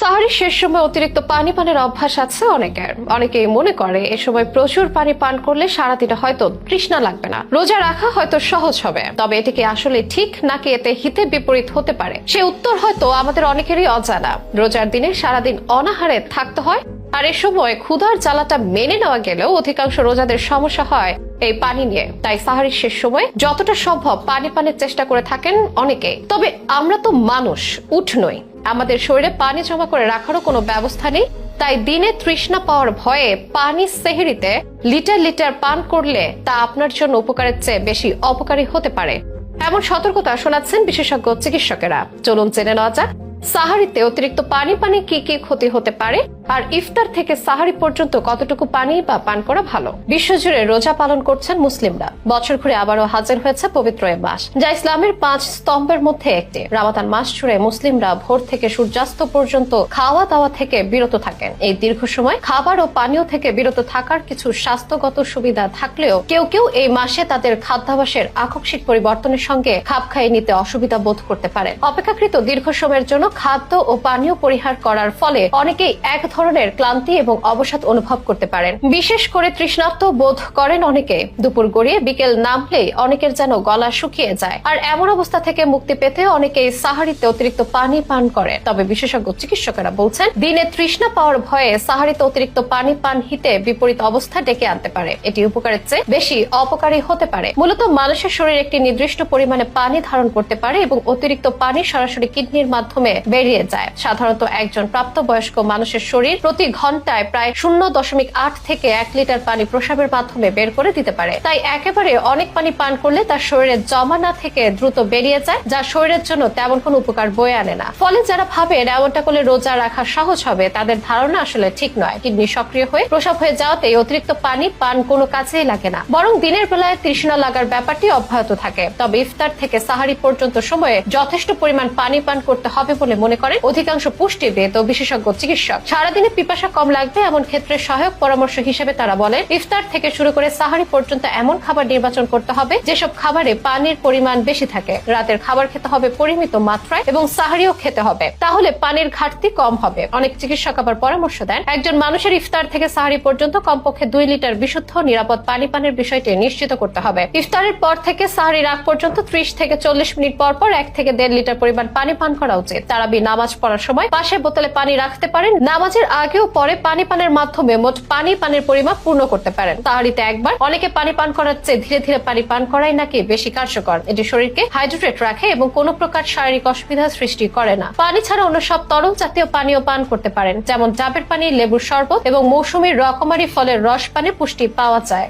সাহারির শেষ সময় অতিরিক্ত পানি পানের অভ্যাস আছে অনেকের। অনেকেই মনে করে এ সময় প্রচুর পানি পান করলে সারাদিনে হয়তো তৃষ্ণা লাগবে না। রোজা রাখা হয়তো সহজ হবে। তবে এটি কি আসলে ঠিক নাকি এতে হিতে বিপরীত হতে পারে? সে উত্তর হয়তো আমাদের অনেকেরই অজানা। রোজার দিনে সারাদিন অনাহারে থাকতে হয়। আর এ সময় ক্ষুধার জ্বালাটা মেনে নেওয়া গেলেও অধিকাংশ রোজাদের সমস্যা হয় এই পানি নিয়ে। তাই সাহারির শেষ সময় যতটা সম্ভব পানি পানের চেষ্টা করে থাকেন অনেকে। তবে আমরা তো মানুষ, উঠ নই। আমাদের শরীরে পানি জমা করে রাখারও কোনো ব্যবস্থা নেই। তাই দিনে তৃষ্ণা পাওয়ার ভয়ে পানি সেহেরিতে লিটার লিটার পান করলে তা আপনার জন্য উপকারের চেয়ে বেশি অপকারী হতে পারে। এমন সতর্কতা শোনাচ্ছেন বিশেষজ্ঞ চিকিৎসকেরা। চলুন জেনে নেওয়া যাক, সাহারিতে অতিরিক্ত পানি পানি কি কি ক্ষতি হতে পারে আর ইফতার থেকে সাহারি পর্যন্ত কতটুকু পানি বা পান করা ভালো? বিশ্বজুড়ে রোজা পালন করছেন মুসলিমরা। বছর ঘুরে আবারও হাজির হয়েছে পবিত্র এ মাস, যা ইসলামের পাঁচ স্তম্ভের মধ্যে একটি। রামাদান মাস জুড়ে মুসলিমরা ভোর থেকে সূর্যাস্ত পর্যন্ত খাওয়া দাওয়া থেকে বিরত থাকেন। এই দীর্ঘ সময় খাবার ও পানীয় থেকে বিরত থাকার কিছু স্বাস্থ্যগত সুবিধা থাকলেও কেউ কেউ এই মাসে তাদের খাদ্যাভাসের আকস্মিক পরিবর্তনের সঙ্গে খাপ খাইয়ে নিতে অসুবিধা বোধ করতে পারে অপেক্ষাকৃত দীর্ঘ সময়ের জন্য খাদ্য ও পানীয় পরিহার করার ফলে অনেকেই এক ধরনের ক্লান্তি এবং অবসাদ অনুভব করতে পারেন। বিশেষ করে তৃষ্ণার্ত বোধ করেন অনেকে। দুপুর গড়িয়ে বিকেল নামলেই অনেকের যেন গলা শুকিয়ে যায়। আর এমন অবস্থা থেকে মুক্তি পেতে অনেকেই সাহারিতে অতিরিক্ত পানি পান করে তবে বিশেষজ্ঞ চিকিৎসকেরা বলছেন, দিনে তৃষ্ণা পাওয়ার ভয়ে সাহারিতে অতিরিক্ত পানি পান হিতে বিপরীত অবস্থা ডেকে আনতে পারে। এটি উপকারের চেয়ে বেশি অপকারী হতে পারে। মূলত মানুষের শরীর একটি নির্দিষ্ট পরিমাণে পানি ধারণ করতে পারে এবং অতিরিক্ত পানি সরাসরি কিডনির মাধ্যমে বেরিয়ে যায়। সাধারণত একজন প্রাপ্তবয়স্ক মানুষের শরীর প্রতি ঘন্টায় প্রায় শূন্য দশমিক আট থেকে এক লিটার পানি প্রসাবের মাধ্যমে বের করে দিতে পারে। তাই একেবারে অনেক পানি পান করলে তার শরীরে জমা না থেকে দ্রুত বেরিয়ে যায়, যা শরীরের জন্য তেমন কোনো উপকার বয়ে আনে না। ফলে যারা ভাবে এমনটা করলে রোজা রাখা সহজ হবে, তাদের ধারণা আসলে ঠিক নয়। কিডনি সক্রিয় হয়ে প্রসাব হয়ে যাওয়াতে অতিরিক্ত পানি পান কোনো কাজেই লাগে না। বরং দিনের বেলায় তৃষ্ণা লাগার ব্যাপারটি অব্যাহত থাকে। তবে ইফতার থেকে সাহারি পর্যন্ত সময়ে যথেষ্ট পরিমাণ পানি পান করতে হবে বলে মনে করেন অধিকাংশ পুষ্টিবিদ ও বিশেষজ্ঞ চিকিৎসক। সারাদিনে পিপাসা কম লাগবে এমন ক্ষেত্রে সহায়ক পরামর্শ হিসেবে তারা বলেন, ইফতার থেকে শুরু করে সাহারি পর্যন্ত এমন খাবার নির্বাচন করতে হবে, যেসব খাবারে পানির পরিমাণ বেশি থাকে। রাতের খাবার খেতে হবে পরিমিত মাত্রায় এবং সাহারিও খেতে হবে। তাহলে পানির ঘাটতি কম হবে। অনেক চিকিৎসক আবার পরামর্শ দেন, একজন মানুষের ইফতার থেকে সাহারি পর্যন্ত কমপক্ষে দুই লিটার বিশুদ্ধ নিরাপদ পানি পানের বিষয়টি নিশ্চিত করতে হবে। ইফতারের পর থেকে সাহারির আগ পর্যন্ত ত্রিশ থেকে চল্লিশ মিনিট পর পর এক থেকে দেড় লিটার পরিমাণ পানি পান করা উচিত। তারাবি নামাজ পড়ার সময় পাশে বোতলে পানি রাখতে পারেন। নামাজের আগেও পরে পানি পানের মাধ্যমে মোট পানি পানের পরিমাপ পূর্ণ করতে পারেন। তাহারিতে একবার অনেকে পানি পান করার চেয়ে ধীরে ধীরে পানি পান করাই নাকি বেশি কার্যকর। এটি শরীরকে হাইড্রেট রাখে এবং কোনো প্রকার শারীরিক অসুবিধা সৃষ্টি করে না। পানি ছাড়া অন্য সব তরল জাতীয় পানীয় পান করতে পারেন, যেমন ডাবের পানি, লেবুর শরবত এবং মৌসুমী রকমারি ফলের রস পানে পুষ্টি পাওয়া যায়।